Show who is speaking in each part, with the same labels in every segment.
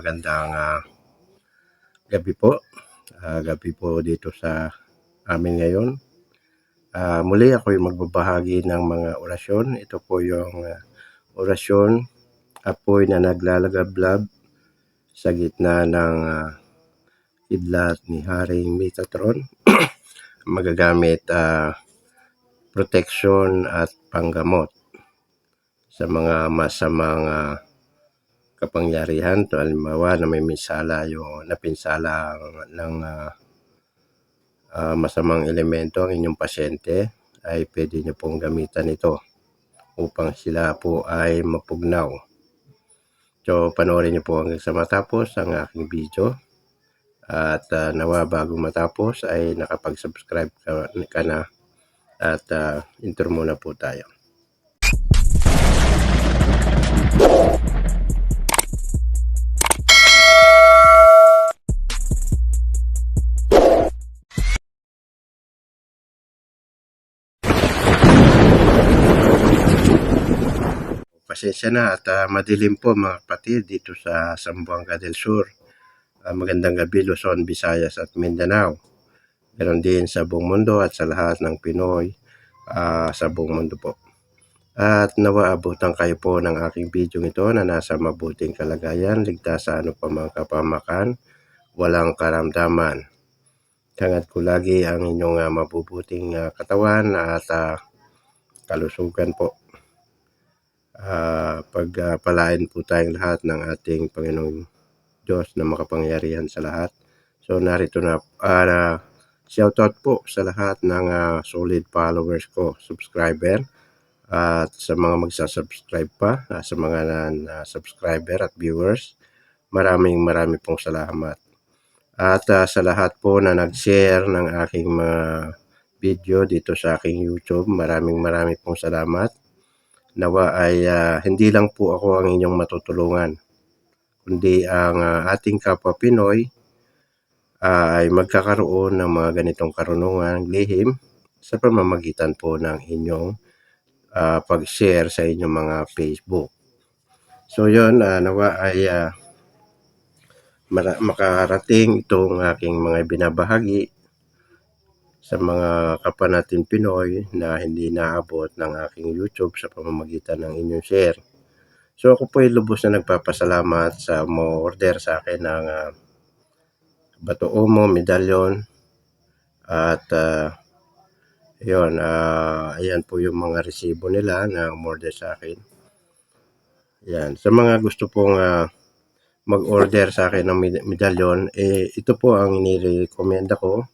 Speaker 1: magandang ah, gabi po. Ah, gabi po dito sa amin ngayon. Ah, muli ako yung magbabahagi ng mga orasyon. Ito po yung ah, orasyon apoy na naglalagablab sa gitna ng ah, kidlat ni Haring Metatron. Magagamit ah, protection at panggamot sa mga masamang ah, kapangyarihan. To, halimbawa na may misala yung napinsala ng ah, ah, masamang elemento ang inyong pasyente ay pwede nyo pong gamitan ito upang sila po ay mapugnaw. So, panoorin nyo po hanggang sa matapos ang aking video. At ah, nawa bago matapos ay nakapag-subscribe ka, ka na at uh, intro muna po tayo. Pasensya na at ah, madilim po mga kapatid dito sa Zamboanga del Sur. Ah, magandang gabi Luzon, Visayas at Mindanao. Meron din sa buong mundo at sa lahat ng Pinoy ah, sa buong mundo po. At nawa abutan kayo po ng aking video ito na nasa mabuting kalagayan, ligtas sa ano pa mga kapamakan, walang karamdaman. Hangad ko lagi ang inyong ah, mabubuting ah, katawan at ah, kalusugan po. Ah, pagpalain po tayong lahat ng ating Panginoong Diyos na makapangyarihan sa lahat. So narito na, uh, shoutout po sa lahat ng ah, solid followers ko, subscriber, at sa mga magsasubscribe pa, ah, sa mga non-subscriber at viewers, maraming maraming pong salamat. At ah, sa lahat po na nag-share ng aking mga video dito sa aking YouTube, maraming maraming pong salamat. Nawa ay ah, hindi lang po ako ang inyong matutulungan, kundi ang ah, ating kapwa Pinoy ah, ay magkakaroon ng mga ganitong karunungan lihim sa pamamagitan po ng inyong ah, pag-share sa inyong mga Facebook. So yun, ah, nawa ay mara- makarating itong aking mga binabahagi sa mga kapwa natin Pinoy na hindi naabot ng aking YouTube sa pamamagitan ng inyong share. So ako po ay lubos na nagpapasalamat sa mo order sa akin ng ah, bato omo, medalyon at ah, yun, ah, ayan po yung mga resibo nila na umorder sa akin. Yan. Sa mga gusto pong ah, mag-order sa akin ng med- medalyon, eh, ito po ang inirekomenda ko.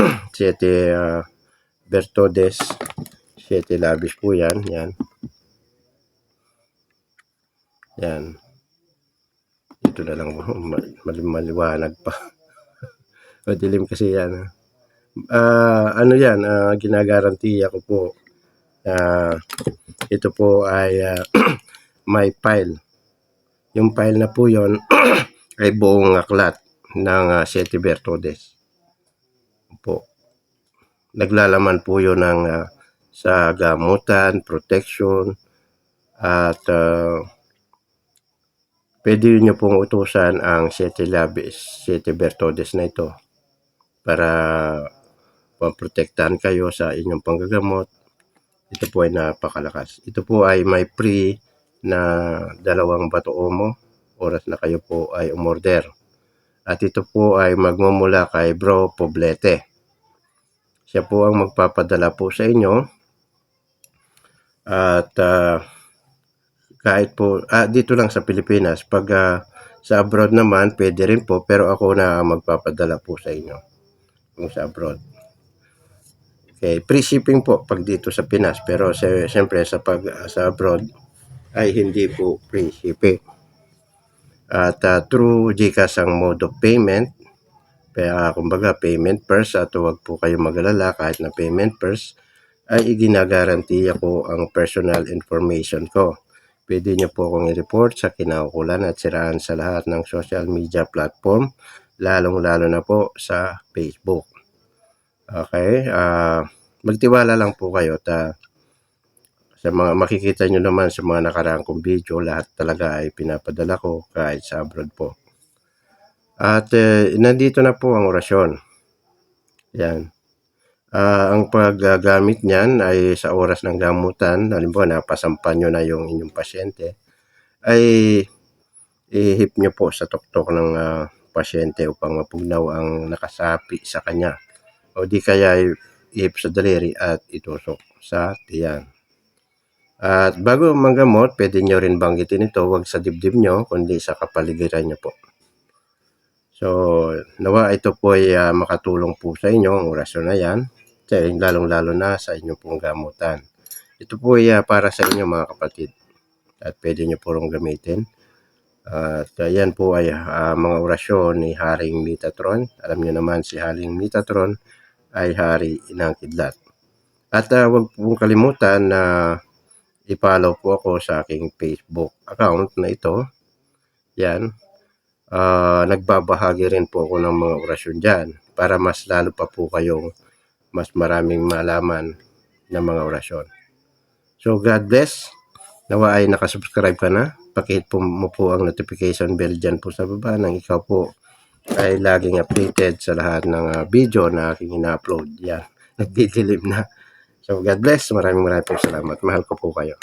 Speaker 1: Siete ah, Bertodes. Siete Labis po yan. Yan. Yan. Ito na lang. mal- mal- maliwanag pa. Madilim kasi yan. Ah, ano yan, ah, ginagarantiya ko po na ito po ay ah, may file. Yung file na po yon ay buong aklat ng uh, Siete Bertodes. Po. Naglalaman po yun ng ah, sa gamutan, protection, at ah, pwede nyo pong utusan ang Siete Labis, Siete Bertodes na ito para paprotektahan kayo sa inyong panggagamot. Ito po ay napakalakas. Ito po ay may free na dalawang bato omo oras na kayo po ay umorder. At ito po ay magmumula kay Bro Poblete. Siya po ang magpapadala po sa inyo. At ah, kahit po, ah, dito lang sa Pilipinas, pag ah, sa abroad naman, pwede rin po, pero ako na magpapadala po sa inyo kung sa abroad. Okay, free shipping po pag dito sa Pinas, pero siyempre sa pag sa abroad ay hindi po free shipping. At ah, through GCash ang mode of payment, kaya kumbaga payment first at huwag po kayo magalala kahit na payment first ay iginagarantiya ko ang personal information ko. Pwede niyo po akong i-report sa kinaukulan at siraan sa lahat ng social media platform, lalong-lalo na po sa Facebook. Okay? ah magtiwala lang po kayo ta Sa mga makikita nyo naman sa mga nakaraang kong video, lahat talaga ay pinapadala ko kahit sa abroad po. At eh, nandito na po ang orasyon. Yan. Ah, ang paggagamit niyan ay sa oras ng gamutan, halimbawa napasampan nyo na yung inyong pasyente, ay ihip nyo po sa tuktok ng ah, pasyente upang mapugnaw ang nakasapi sa kanya. O di kaya ihip sa daliri at itusok sa tiyan. At bago manggamot, pwede nyo rin banggitin ito, wag sa dibdib nyo, kundi sa kapaligiran nyo po. So, nawa ito po ay ah, makatulong po sa inyo, ang orasyon na yan, lalong-lalo na sa inyong pong gamutan. Ito po ay ah, para sa inyo mga kapatid at pwede nyo po rin gamitin. At uh, yan po ay ah, mga orasyon ni Haring Metatron. Alam nyo naman si Haring Metatron ay hari ng kidlat. At uh, huwag pong kalimutan na i-follow po ako sa aking Facebook account na ito. Yan. Ah, nagbabahagi rin po ako ng mga orasyon dyan para mas lalo pa po kayong mas maraming malaman ng mga orasyon. So God bless. Nawa ay nakasubscribe ka na. Pakihit po mo po ang notification bell dyan po sa baba nang ikaw po ay laging updated sa lahat ng ah, video na aking ina-upload. Yan. Nagdidilim na. So God bless. Maraming maraming po salamat. Mahal ko po kayo.